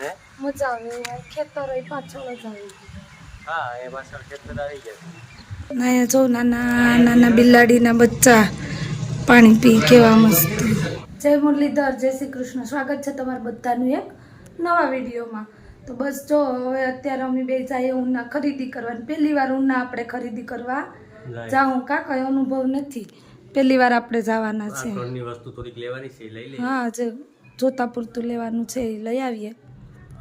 હે? મજા આવે ખેતર પાછળ જ હા એ પાછળ ખેતર આવી ગયા ના જો નાના નાના બિલાડીના બચ્ચા પાણી પી કેવા મસ્ત. જય મુરલીધર જય શ્રી કૃષ્ણ. સ્વાગત છે તમારા બધાનું એક નવા વિડીયોમાં. તો બસ જો હવે અત્યારે અમે બે જઈએ ઉના ખરીદી કરવાની. પહેલી વાર ઉના આપણે ખરીદી કરવા. જાઉં કા? કઈ અનુભવ નથી. પહેલી વાર આપણે જવાના છે. ઘરની વસ્તુ થોડીક લેવાની છે એ લઈ લઈએ. હા જે જોતા પૂરતું લેવાનું છે એ લઈ આવીએ.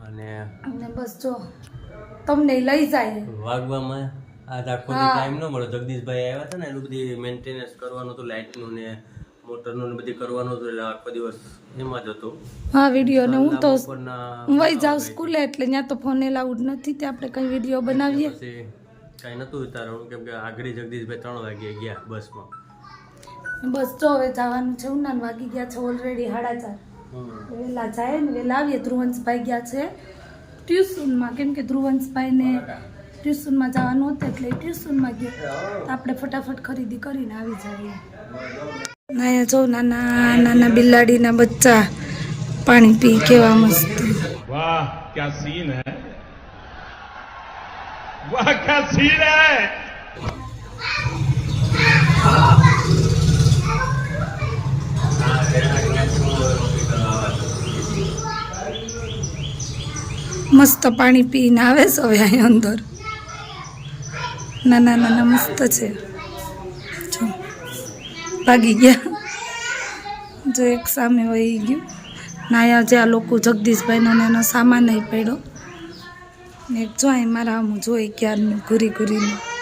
અને અને બસ જો તમને લઈ જાય. વાગવામાં આજ આખો ટાઈમ ન મળે જગદીશભાઈ આવ્યા હતા ને એટલું બધી મેન્ટેનન્સ કરવાનું હતું લાઇટનું ને મોટરનું ને બધી કરવાનું હતું એટલે આખો દિવસ એમાં જ હતો. હા વીડિયો ને હું તો વહી જાઉં સ્કૂલે એટલે ત્યાં તો ફોન એલાઉડ નથી તે આપણે કઈ વીડિયો બનાવીએ. કાંઈ નતું ઉતારવાનું કેમ કે આગળ જગદીશભાઈ ત્રણ વાગે ગયા બસમાં. બસ જો હવે જવાનું છે ઉનાન વાગી ગયા છે ઓલરેડી સાડા ચાર. વહેલા જાય ને વહેલા આવીએ. ધ્રુવંશભાઈ ગયા છે. ટ્યુશનમાં. કેમ કે ધ્રુવંશભાઈને ટ્યુશનમાં જવાનું હતું એટલે ટ્યુશનમાં ગયો. તો આપણે ફટાફટ ખરીદી કરીને આવી જઈએ. ના જો નાના નાના બિલાડીના બચ્ચા પાણી પી કેવા મસ્ત. વાહ, ક્યા સીન હે? વાહ, ક્યા સીન હે? મસ્ત પાણી પીને આવે છે હવે અહીં અંદર. નાના નાના મસ્ત છે. ભાગી ગયા. જો એક સામે વહી ગયું. નાયા જે આ લોકો જગદીશભાઈનો ને એનો સામાન નહીં પડ્યો. એક જો અહીં મારા આમ જોઈ ક્યારનું ઘૂરી ઘૂરીને.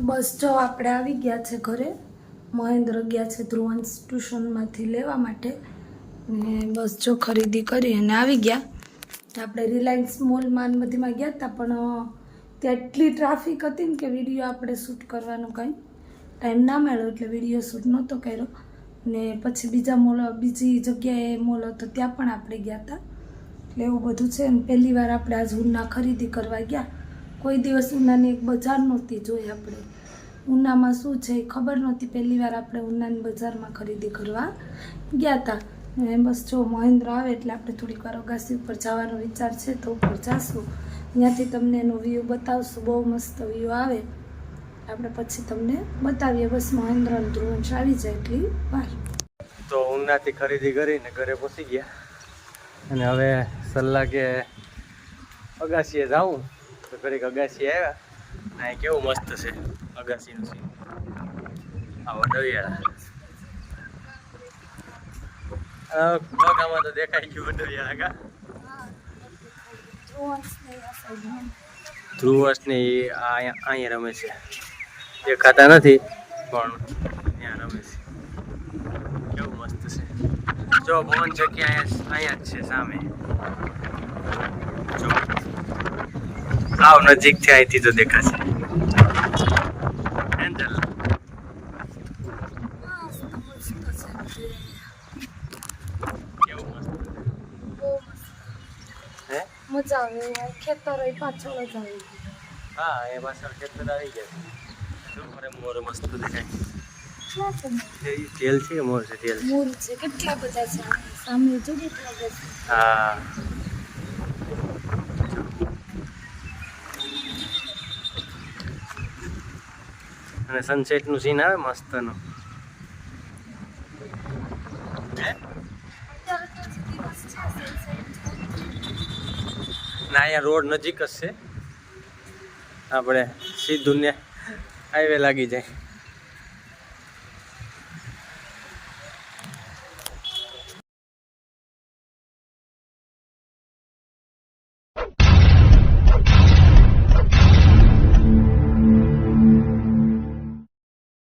બસ જો આપણે આવી ગયા છે ઘરે. મહેન્દ્ર ગયા છે ધ્રુવંશ ટ્યુશનમાંથી લેવા માટે. ને બસ જો ખરીદી કરી અને આવી ગયા. આપણે રિલાયન્સ મોલમાં બધીમાં ગયા હતા, પણ ત્યાં એટલી ટ્રાફિક હતી ને કે વીડિયો આપણે શૂટ કરવાનો કંઈ ટાઈમ ના મળ્યો એટલે વીડિયો શૂટ નહોતો કર્યો. ને પછી બીજા મોલ, બીજી જગ્યાએ મોલ હતો, ત્યાં પણ આપણે ગયા હતા. એટલે એવું બધું છે ને, પહેલી વાર આપણે આજ ઉના ખરીદી કરવા ગયા. કોઈ દિવસ ઉનાની એક બજાર નહોતી જોઈ આપણે. ઉનામાં શું છે ખબર નહોતી. પહેલી વાર આપણે ઉનાની બજારમાં ખરીદી કરવા ગયા હતા બસ જો મહેન્દ્ર આવે એટલે આપણે થોડીક વાર અગાસી ઉપર જવાનો વિચાર છે તો ઉપર જાશું. ત્યાંથી તમને એનો વ્યૂ બતાવશું. બહુ મસ્ત વ્યૂ આવે. આપણે પછી તમને બતાવીએ. બસ મહેન્દ્ર ધ્રુવંશ આવી જાય એટલી વાર. તો ઉનાથી ખરીદી કરીને ઘરે પહોંચી ગયા. અને હવે સલાહ કે અગાસીએ જાઉં તો ઘડીક અગાસી આવ્યા. અહીં કેવું મસ્ત છે, અગાસીનું સીન આ વડવિયાળા બગામાં તો દેખાઈ ગયું વડવિયાળા કા? ધ્રુવસ ને એ અહીંયા રમે છે. દેખાતા નથી, પણ ત્યાં રમે છે. કેવું મસ્ત છે. જો ચક્કી અહીંયા અહીંયા જ છે સામે જો આવ નજીકથી અહીંથી તો દેખાશે. એન્જલ હે? મજા આવે ખેતર પાછળ જ આવી હા એ પાછળ ખેતર આવી ગયા. શું કરે મોર મસ્ત દેખાય. તેલ છે મોર છે તેલ મૂળ છે. કેટલા બધા છે? સામે જો કેટલા બધા છે હા. અને સનસેટનું સીન આવે મસ્તનો. ના, અહીંયા રોડ નજીક જ છે. આપણે સીધું ને હાઈવે લાગી જાય.